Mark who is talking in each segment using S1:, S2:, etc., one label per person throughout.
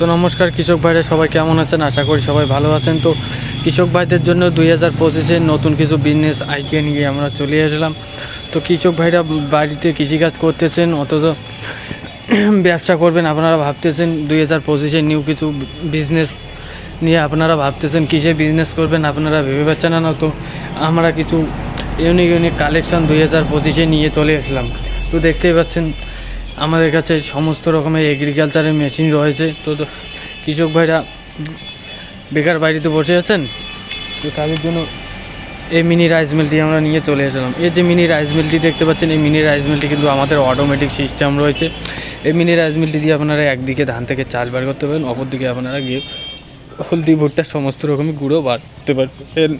S1: তো নমস্কার, কৃষক ভাইরা, সবাই কেমন আছেন? আশা করি সবাই ভালো আছেন। তো কৃষক ভাইদের জন্য দুই হাজার পঁচিশে নতুন কিছু বিজনেস আইডিয়া নিয়ে আমরা চলে আসলাম। তো কৃষক ভাইরা, বাড়িতে কৃষিকাজ করতেছেন, অথচ ব্যবসা করবেন আপনারা ভাবতেছেন, দুই হাজার পঁচিশে নিউ কিছু বিজনেস নিয়ে আপনারা ভাবতেছেন, কিসে বিজনেস করবেন আপনারা ভেবে পাচ্ছেন না। তো আমরা কিছু ইউনিক ইউনিক কালেকশন দুই হাজার পঁচিশে নিয়ে চলে আসলাম। তো দেখতেই পাচ্ছেন আমাদের কাছে সমস্ত রকমের এগ্রিকালচারের মেশিন রয়েছে। তো কৃষক ভাইরা, বেকার বাড়িতে বসে আছেন? তো তাদের জন্য এই মিনি রাইস মিলটি আমরা নিয়ে চলে এসেছিলাম এই যে মিনি রাইস মিলটি দেখতে পাচ্ছেন, এই মিনি রাইস মিলটি কিন্তু আমাদের অটোমেটিক সিস্টেম রয়েছে। এই মিনি রাইস মিলটি দিয়ে আপনারা একদিকে ধান থেকে চাল বার করতে পারেন, অপরদিকে আপনারা গিয়ে হলদি ভুট্টা সমস্ত রকমের গুঁড়ো বাড়তে পারবেন।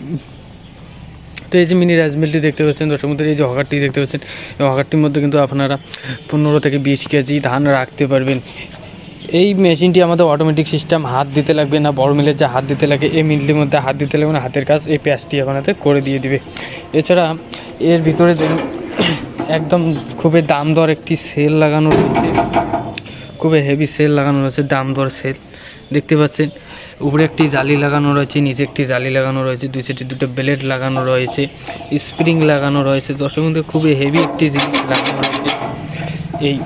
S1: তো এই যে মিনি রাইস মিলটি দেখতে পাচ্ছেন, দর্শক মধ্যে এই যে হকারটি দেখতে পাচ্ছেন, এই হকারটির মধ্যে কিন্তু আপনারা পনেরো থেকে বিশ কেজি ধান রাখতে পারবেন। এই মেশিনটি আমাদের অটোমেটিক সিস্টেম হাত দিতে লাগবে না, বড় মিলের যে হাত দিতে লাগে, এই মিলটির মধ্যে হাত দিতে লাগবে না, হাতের কাজ এই প্যাঁচটি আপনাদের করে দিয়ে দিবে। এছাড়া এর ভিতরে একদম খুবই দাম দর একটি সেল লাগানো রয়েছে। খুবই হেভি সেল লাগানো রয়েছে দাম দর সেল দেখতে পাচ্ছেন, উপরে একটি জালি লাগানো রয়েছে, নিচে একটি জালি লাগানো রয়েছে, দুই সাইডে দুটো ব্লেড লাগানো রয়েছে স্প্রিং লাগানো রয়েছে। দর্শক বন্ধু খুবই হেভি একটি জিনিস লাগানো রয়েছে এই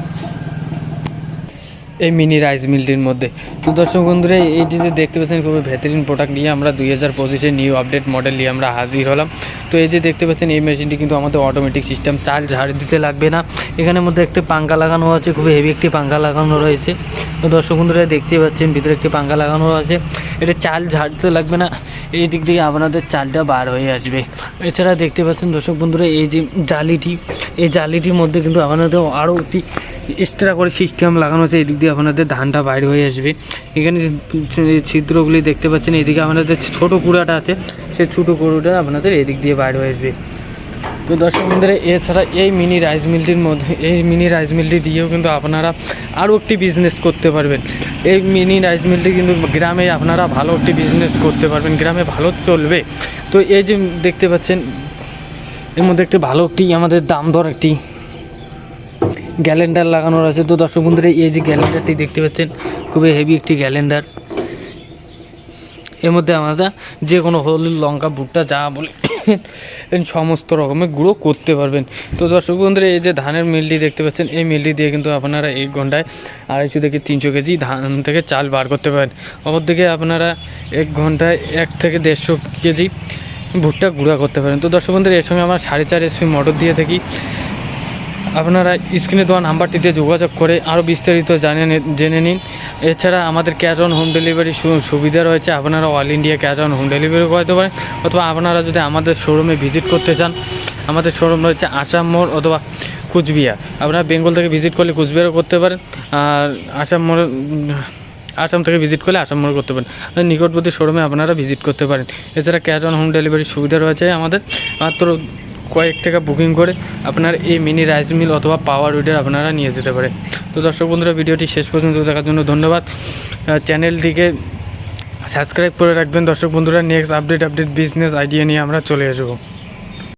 S1: এই মিনি রাইস মিলটির মধ্যে। তো দর্শক বন্ধুরা এইটি যে দেখতে পাচ্ছেন, খুবই ভেতরিন প্রোডাক্ট নিয়ে আমরা দুই হাজার পঁচিশে নিউ আপডেট মডেল নিয়ে আমরা হাজির হলাম। তো এই যে দেখতে পাচ্ছেন, এই মেশিনটি কিন্তু আমাদের অটোমেটিক সিস্টেম চার্জ ঝাড় দিতে লাগবে না। এখানের মধ্যে একটি পাঙ্খা লাগানো আছে, খুবই হেভি একটি পাঙ্খা লাগানো রয়েছে। তো দর্শক বন্ধুরা দেখতে পাচ্ছেন, ভিতরে একটি পাঙ্খা লাগানো আছে। এটা চাল ঝাড়তে লাগবে না, এই দিক থেকে আপনাদের চালটা বার হয়ে আসবে। এছাড়া দেখতে পাচ্ছেন দর্শক বন্ধুরা, এই যে জালিটি, এই জালিটির মধ্যে কিন্তু আপনাদের আরও একটি এক্সট্রা করে সিস্টেম লাগানো আছে এদিক দিয়ে আপনাদের ধানটা বাইরে হয়ে আসবে। এখানে ছিদ্রগুলি দেখতে পাচ্ছেন এদিকে আপনাদের ছোটো কুড়াটা আছে, সেই ছোটো কুড়োটা আপনাদের এদিক দিয়ে বাইরে হয়ে আসবে। তো দর্শক বন্ধুরা, এছাড়া এই মিনি রাইস মিলটির মধ্যে, এই মিনি রাইস মিলটি দিয়েও কিন্তু আপনারা আরও একটি বিজনেস করতে পারবেন। এই মিনি রাইস মিলটি কিন্তু গ্রামে আপনারা ভালো একটি বিজনেস করতে পারবেন, গ্রামে ভালো চলবে। তো এই যে দেখতে পাচ্ছেন, এর মধ্যে একটি ভালো একটি, আমাদের দাম দর একটি গ্যালেন্ডার লাগানো রয়েছে। তো দর্শক বন্ধুরা, এই যে গ্যালেন্ডারটি দেখতে পাচ্ছেন, খুবই হেভি একটি গ্যালেন্ডার। এর মধ্যে আমরা যে কোনো হলুদ, লঙ্কা, ভুট্টা, যা বলে সমস্ত রকমের গুঁড়ো করতে পারবেন। তো দর্শক বন্ধুরা, এই যে ধানের মিলটি দেখতে পাচ্ছেন, এই মিলটি দিয়ে কিন্তু আপনারা এক ঘন্টায় আড়াইশো থেকে তিনশো কেজি ধান থেকে চাল বার করতে পারেন। অপরদিকে আপনারা এক ঘন্টায় এক থেকে দেড়শো কেজি ভুট্টা গুঁড়া করতে পারেন। তো দর্শক বন্ধুরা এর সঙ্গে আমরা সাড়ে চার এসপি মোটর দিয়ে থাকি। আপনারা স্ক্রিনে দেওয়া নাম্বারটিতে যোগাযোগ করে আরও বিস্তারিত জানে জেনে নিন। এছাড়া আমাদের ক্যাশ অন হোম ডেলিভারি সুবিধা রয়েছে। আপনারা all India cash on home delivery করতে পারেন। অথবা আপনারা যদি আমাদের শোরুমে ভিজিট করতে চান, আমাদের শোরুম রয়েছে আসাম মোড় অথবা কুচবিহার। আপনারা বেঙ্গল থেকে ভিজিট করলে কুচবিহারও করতে পারেন। আর আসাম মোড়, আসাম থেকে ভিজিট করলে আসাম মোড় করতে পারেন। নিকটবর্তী শোরুমে আপনারা ভিজিট করতে পারেন। এছাড়া ক্যাশ অন হোম ডেলিভারির সুবিধা রয়েছে আমাদের। মাত্র কয়েক টাকা বুকিং করে আপনার এই মিনি রাইস মিল অথবা পাওয়ার উইডার আপনারা নিয়ে যেতে পারে। তো দর্শক বন্ধুরা, ভিডিওটি শেষ পর্যন্ত দেখার জন্য ধন্যবাদ। চ্যানেলটিকে সাবস্ক্রাইব করে রাখবেন। দর্শক বন্ধুরা next update update business idea নিয়ে আমরা চলে আসব।